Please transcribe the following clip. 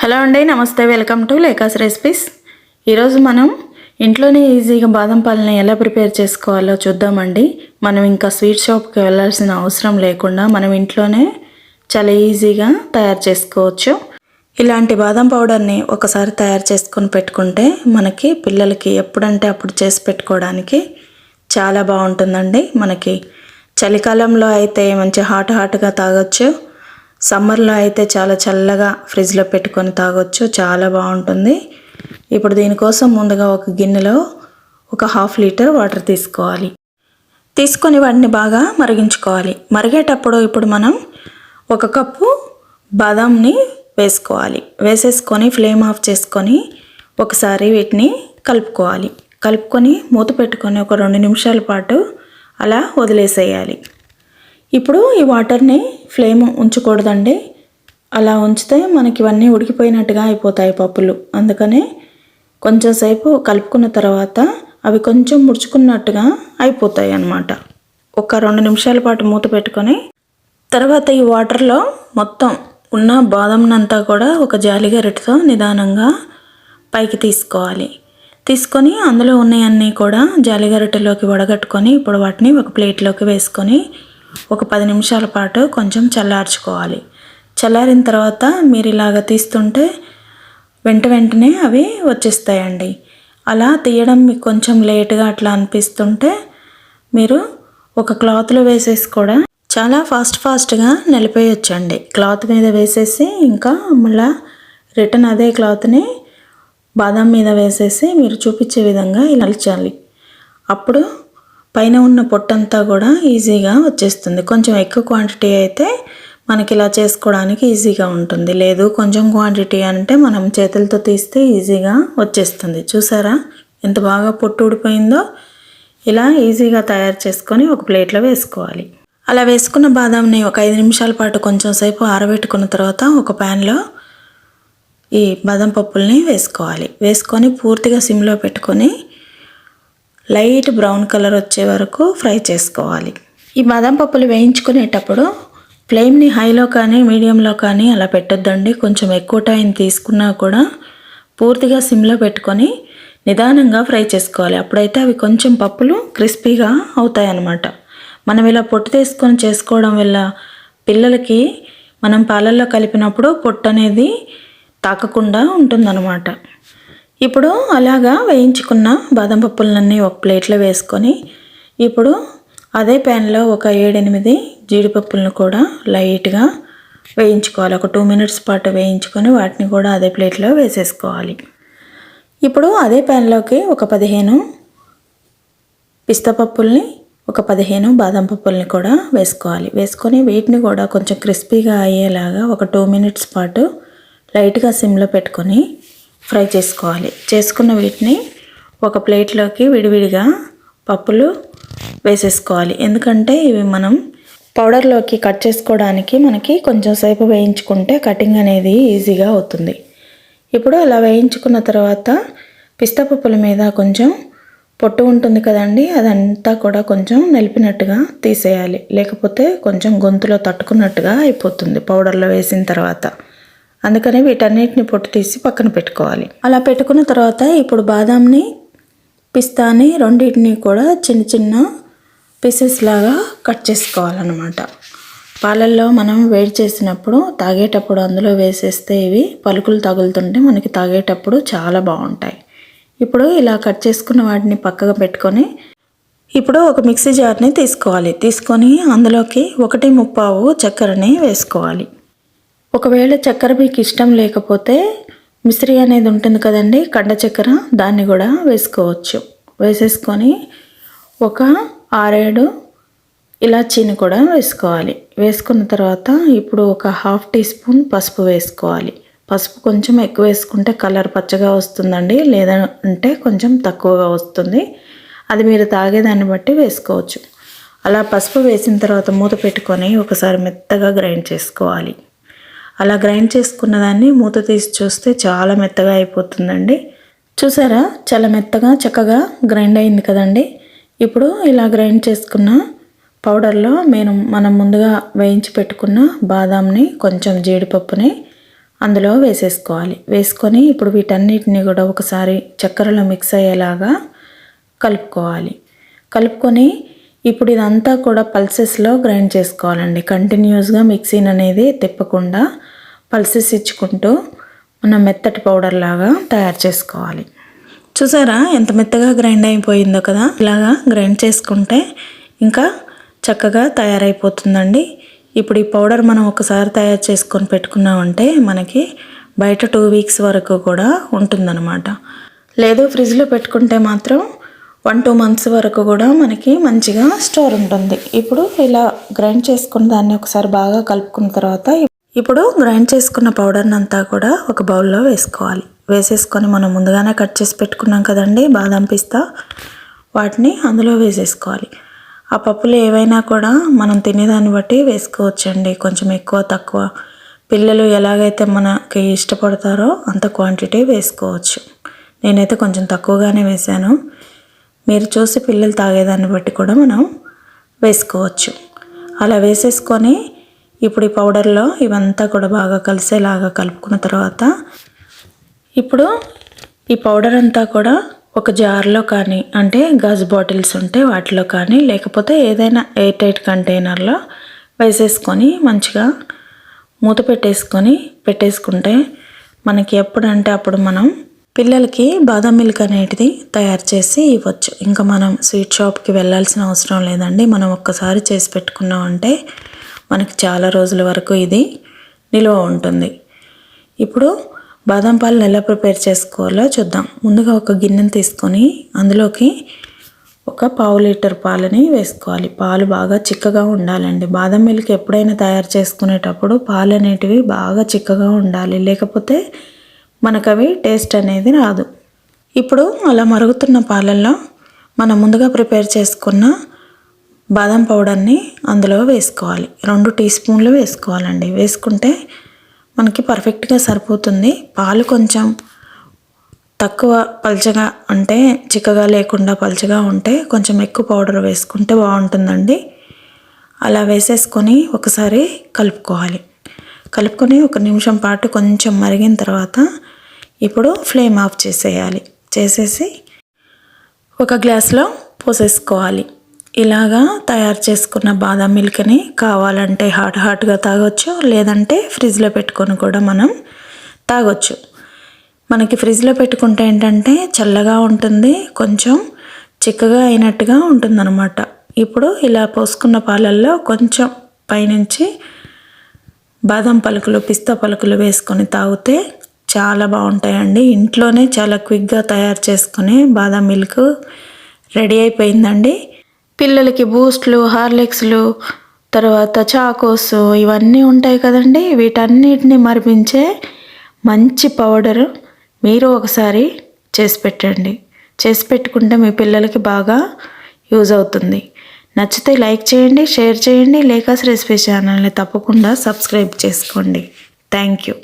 Hello అండి నమస్తే. Welcome to లేకాస్ రెసిపీస్. ఈరోజు మనం ఇంట్లోనే ఈజీగా బాదం పాలని ఎలా ప్రిపేర్ చేసుకోవాలో చూద్దామండి. మనం ఇంకా స్వీట్ షాప్కి వెళ్ళాల్సిన అవసరం లేకుండా మనం ఇంట్లోనే చాలా ఈజీగా తయారు చేసుకోవచ్చు. ఇలాంటి బాదం పౌడర్ని ఒకసారి తయారు చేసుకొని పెట్టుకుంటే మనకి పిల్లలకి ఎప్పుడంటే అప్పుడు చేసి పెట్టుకోవడానికి చాలా బాగుంటుందండి. మనకి చలికాలంలో అయితే మంచి హాట్ హాట్గా తాగొచ్చు. సమ్మర్లో అయితే చాలా చల్లగా ఫ్రిడ్జ్లో పెట్టుకొని తాగొచ్చు. చాలా బాగుంటుంది. ఇప్పుడు దీనికోసం ముందుగా ఒక గిన్నెలో ఒక హాఫ్ లీటర్ వాటర్ తీసుకోవాలి. తీసుకొని వాటిని బాగా మరిగించుకోవాలి. మరిగేటప్పుడు ఇప్పుడు మనం ఒక కప్పు బాదాంని వేసుకోవాలి. వేసేసుకొని ఫ్లేమ్ ఆఫ్ చేసుకొని ఒకసారి వీటిని కలుపుకోవాలి. కలుపుకొని మూత పెట్టుకొని ఒక రెండు నిమిషాల పాటు అలా వదిలేసేయాలి. ఇప్పుడు ఈ వాటర్ని ఫ్లేమ్ ఉంచకూడదండి. అలా ఉంచితే మనకి ఇవన్నీ ఉడికిపోయినట్టుగా అయిపోతాయి పప్పులు. అందుకనే కొంచెం సేపు కలుపుకున్న తర్వాత అవి కొంచెం ముడుచుకున్నట్టుగా అయిపోతాయి అన్నమాట. ఒక రెండు నిమిషాల పాటు మూత పెట్టుకొని తర్వాత ఈ వాటర్లో మొత్తం ఉన్న బాదంనంతా కూడా ఒక జాలి గరిటతో నిదానంగా పైకి తీసుకోవాలి. తీసుకొని అందులో ఉన్నాయన్నీ కూడా జాలిగరిటెలోకి వడగట్టుకొని ఇప్పుడు వాటిని ఒక ప్లేట్లోకి వేసుకొని ఒక పది నిమిషాల పాటు కొంచెం చల్లార్చుకోవాలి. చల్లారిన తర్వాత మీరు ఇలాగ తీస్తుంటే వెంట వెంటనే అవి వచ్చేస్తాయండి. అలా తీయడం మీకు కొంచెం లేట్గా అట్లా అనిపిస్తుంటే మీరు ఒక క్లాత్లో వేసేసి కూడా చాలా ఫాస్ట్ ఫాస్ట్గా నిలిపేయొచ్చండి. క్లాత్ మీద వేసేసి ఇంకా మళ్ళీ రిటర్న్ అదే క్లాత్ని బాదం మీద వేసేసి మీరు చూపించే విధంగా ఇలా నలిచాలి. అప్పుడు పైన ఉన్న పొట్టంతా కూడా ఈజీగా వచ్చేస్తుంది. కొంచెం ఎక్కువ క్వాంటిటీ అయితే మనకి ఇలా చేసుకోవడానికి ఈజీగా ఉంటుంది. లేదు కొంచెం క్వాంటిటీ అంటే మనం చేతులతో తీస్తే ఈజీగా వచ్చేస్తుంది. చూసారా? ఎంత బాగా పొట్టు ఊడిపోయిందో? ఇలా ఈజీగా తయారు చేసుకొని ఒక ప్లేట్లో వేసుకోవాలి. అలా వేసుకున్న బాదాంని ఒక ఐదు నిమిషాల పాటు కొంచెం సేపు ఆరబెట్టుకున్న తర్వాత ఒక ప్యాన్లో ఈ బాదం పప్పుల్ని వేసుకోవాలి. వేసుకొని పూర్తిగా సిమ్లో పెట్టుకొని లైట్ బ్రౌన్ కలర్ వచ్చే వరకు ఫ్రై చేసుకోవాలి. ఈ బాదం పప్పులు వేయించుకునేటప్పుడు ఫ్లేమ్ని హైలో కానీ మీడియంలో కానీ అలా పెట్టొద్దండి. కొంచెం ఎక్కువ టైం తీసుకున్నా కూడా పూర్తిగా సిమ్లో పెట్టుకొని నిదానంగా ఫ్రై చేసుకోవాలి. అప్పుడైతే అవి కొంచెం పప్పులు క్రిస్పీగా అవుతాయి అన్నమాట మనం ఇలా పొట్టు తీసుకొని చేసుకోవడం వల్ల పిల్లలకి మనం పాలల్లో కలిపినప్పుడు పొట్టు అనేది తాకకుండా ఉంటుందన్నమాట. ఇప్పుడు అలాగా వేయించుకున్న బాదం పప్పులన్నీ ఒక ప్లేట్లో వేసుకొని ఇప్పుడు అదే ప్యాన్లో ఒక ఏడెనిమిది జీడిపప్పులను కూడా లైట్గా వేయించుకోవాలి. ఒక టూ మినిట్స్ పాటు వేయించుకొని వాటిని కూడా అదే ప్లేట్లో వేసేసుకోవాలి. ఇప్పుడు అదే ప్యాన్లోకి ఒక పదిహేను పిస్తా పప్పుల్ని ఒక పదిహేను బాదం పప్పుల్ని కూడా వేసుకోవాలి. వేసుకొని వీటిని కూడా కొంచెం క్రిస్పీగా అయ్యేలాగా ఒక టూ మినిట్స్ పాటు లైట్గా సిమ్లో పెట్టుకొని ఫ్రై చేసుకోవాలి. చేసుకున్న వీటిని ఒక ప్లేట్లోకి విడివిడిగా పప్పులు వేసేసుకోవాలి. ఎందుకంటే ఇవి మనం పౌడర్లోకి కట్ చేసుకోవడానికి మనకి కొంచెం సేపు వేయించుకుంటే కటింగ్ అనేది ఈజీగా అవుతుంది. ఇప్పుడు అలా వేయించుకున్న తర్వాత పిస్తా పప్పుల మీద కొంచెం పొట్టు ఉంటుంది కదండి అదంతా కూడా కొంచెం నిలిపినట్టుగా తీసేయాలి. లేకపోతే కొంచెం గొంతులో తట్టుకున్నట్టుగా అయిపోతుంది పౌడర్లో వేసిన తర్వాత. అందుకని వీటన్నిటిని పొట్టు తీసి పక్కన పెట్టుకోవాలి. అలా పెట్టుకున్న తర్వాత ఇప్పుడు బాదాంని పిస్తాని రెండింటిని కూడా చిన్న చిన్న పీసెస్ లాగా కట్ చేసుకోవాలన్నమాట. పాలల్లో మనం వేడి చేసినప్పుడు తాగేటప్పుడు అందులో వేసేస్తే ఇవి పలుకులు తగులుతుంటే మనకి తాగేటప్పుడు చాలా బాగుంటాయి. ఇప్పుడు ఇలా కట్ చేసుకున్న వాటిని పక్కగా పెట్టుకొని ఇప్పుడు ఒక మిక్సీ జార్ని తీసుకోవాలి. తీసుకొని అందులోకి ఒకటి ముప్పావు చక్కెరని వేసుకోవాలి. ఒకవేళ చక్కెర మీకు ఇష్టం లేకపోతే మిశ్రీ అనేది ఉంటుంది కదండి కండ చక్కెర దాన్ని కూడా వేసుకోవచ్చు. వేసేసుకొని ఒక ఆరేడు ఇలాచీని కూడా వేసుకోవాలి. వేసుకున్న తర్వాత ఇప్పుడు ఒక హాఫ్ టీ స్పూన్ పసుపు వేసుకోవాలి. పసుపు కొంచెం ఎక్కువ వేసుకుంటే కలర్ పచ్చగా వస్తుందండి లేదంటే కొంచెం తక్కువగా వస్తుంది. అది మీరు తాగేదాన్ని బట్టి వేసుకోవచ్చు. అలా పసుపు వేసిన తర్వాత మూత పెట్టుకొని ఒకసారి మెత్తగా గ్రైండ్ చేసుకోవాలి. అలా గ్రైండ్ చేసుకున్న దాన్ని మూత తీసి చూస్తే చాలా మెత్తగా అయిపోతుందండి. చూసారా? చాలా మెత్తగా చక్కగా గ్రైండ్ అయింది కదండి. ఇప్పుడు ఇలా గ్రైండ్ చేసుకున్న పౌడర్లో నేను మనం ముందుగా వేయించి పెట్టుకున్న బాదాంని కొంచెం జీడిపప్పుని అందులో వేసేసుకోవాలి. వేసుకొని ఇప్పుడు వీటన్నిటిని కూడా ఒకసారి చక్కెరలో మిక్స్ అయ్యేలాగా కలుపుకోవాలి. కలుపుకొని ఇప్పుడు ఇదంతా కూడా పల్సెస్లో గ్రైండ్ చేసుకోవాలండి. కంటిన్యూస్గా మిక్సీని అనేది తిప్పకుండా పల్సెస్ ఇచ్చుకుంటూ మనం మెత్తటి పౌడర్ లాగా తయారు చేసుకోవాలి. చూసారా? ఎంత మెత్తగా గ్రైండ్ అయిపోయిందో కదా? ఇలాగా గ్రైండ్ చేసుకుంటే ఇంకా చక్కగా తయారైపోతుందండి. ఇప్పుడు ఈ పౌడర్ మనం ఒకసారి తయారు చేసుకొని పెట్టుకున్నామంటే మనకి బయట టూ వీక్స్ వరకు కూడా ఉంటుందన్నమాట. లేదు ఫ్రిడ్జ్లో పెట్టుకుంటే మాత్రం వన్ టూ మంత్స్ వరకు కూడా మనకి మంచిగా స్టోర్ ఉంటుంది. ఇప్పుడు ఇలా గ్రైండ్ చేసుకున్న దాన్ని ఒకసారి బాగా కలుపుకున్న తర్వాత ఇప్పుడు గ్రైండ్ చేసుకున్న పౌడర్ని అంతా కూడా ఒక బౌల్లో వేసుకోవాలి. వేసేసుకొని మనం ముందుగానే కట్ చేసి పెట్టుకున్నాం కదండి బాదం పిస్తా. వాటిని అందులో వేసేసుకోవాలి. ఆ పప్పులు ఏవైనా కూడా మనం తినేదాన్ని బట్టి వేసుకోవచ్చండి. కొంచెం ఎక్కువ తక్కువ. పిల్లలు ఎలాగైతే మనకి ఇష్టపడతారో అంత క్వాంటిటీ వేసుకోవచ్చు. నేనైతే కొంచెం తక్కువగానే వేశాను. మీరు చూసి పిల్లలు తాగేదాన్ని బట్టి కూడా మనం వేసుకోవచ్చు. అలా వేసేసుకొని ఇప్పుడు ఈ పౌడర్లో ఇవంతా కూడా బాగా కలిసేలాగా కలుపుకున్న తర్వాత ఇప్పుడు ఈ పౌడర్ అంతా కూడా ఒక జార్లో కానీ అంటే గాజు బాటిల్స్ ఉంటే వాటిలో కానీ లేకపోతే ఏదైనా ఎయిర్ టైట్ కంటైనర్లో వేసేసుకొని మంచిగా మూత పెట్టేసుకొని పెట్టేసుకుంటే మనకి ఎప్పుడంటే అప్పుడు మనం పిల్లలకి బాదం మిల్క్ అనేటిది తయారు చేసి ఇవ్వచ్చు. ఇంకా మనం స్వీట్ షాప్కి వెళ్ళాల్సిన అవసరం లేదండి. మనం ఒక్కసారి చేసి పెట్టుకున్నామంటే మనకి చాలా రోజుల వరకు ఇది నిల్వ ఉంటుంది. ఇప్పుడు బాదం పాలను ఎలా ప్రిపేర్ చేసుకోవాలో చూద్దాం. ముందుగా ఒక గిన్నెను తీసుకొని అందులోకి ఒక పావు లీటర్ పాలని వేసుకోవాలి. పాలు బాగా చిక్కగా ఉండాలండి. బాదం మిల్క్ ఎప్పుడైనా తయారు చేసుకునేటప్పుడు పాలు అనేటివి బాగా చిక్కగా ఉండాలి. లేకపోతే మనకు అవి టేస్ట్ అనేది రాదు. ఇప్పుడు అలా మరుగుతున్న పాలల్లో మనం ముందుగా ప్రిపేర్ చేసుకున్న బాదం పౌడర్ని అందులో వేసుకోవాలి. రెండు టీ స్పూన్లు వేసుకోవాలండి. వేసుకుంటే మనకి పర్ఫెక్ట్గా సరిపోతుంది. పాలు కొంచెం తక్కువ పల్చగా అంటే చిక్కగా లేకుండా పల్చగా ఉంటే కొంచెం ఎక్కువ పౌడర్ వేసుకుంటే బాగుంటుందండి. అలా వేసేసుకొని ఒకసారి కలుపుకోవాలి. కలుపుకొని ఒక నిమిషం పాటు కొంచెం మరిగిన తర్వాత ఇప్పుడు ఫ్లేమ్ ఆఫ్ చేసేయాలి. చేసేసి ఒక గ్లాస్లో పోసేసుకోవాలి. ఇలాగా తయారు చేసుకున్న బాదం మిల్క్ని కావాలంటే హాట్ హాట్గా తాగొచ్చు లేదంటే ఫ్రిడ్జ్లో పెట్టుకొని కూడా మనం తాగొచ్చు. మనకి ఫ్రిడ్జ్లో పెట్టుకుంటే ఏంటంటే చల్లగా ఉంటుంది కొంచెం చిక్కగా అయినట్టుగా ఉంటుందన్నమాట. ఇప్పుడు ఇలా పోసుకున్న పాలల్లో కొంచెం పైనుంచి బాదం పలుకులు పిస్తా పలుకులు వేసుకొని తాగితే చాలా బాగుంటాయండి. ఇంట్లోనే చాలా క్విక్గా తయారు చేసుకుని బాదం మిల్క్ రెడీ అయిపోయిందండి. పిల్లలకి బూస్ట్లు హార్లిక్స్లు తర్వాత చాకోస్ ఇవన్నీ ఉంటాయి కదండి. వీటన్నిటిని మరిపించే మంచి పౌడరు మీరు ఒకసారి చేసి పెట్టండి. చేసి పెట్టుకుంటే మీ పిల్లలకి బాగా యూజ్ అవుతుంది. నచ్చితే లైక్ చేయండి షేర్ చేయండి. లేకాస్ రెసిపీ ఛానల్ని తప్పకుండా సబ్స్క్రైబ్ చేసుకోండి. Thank you.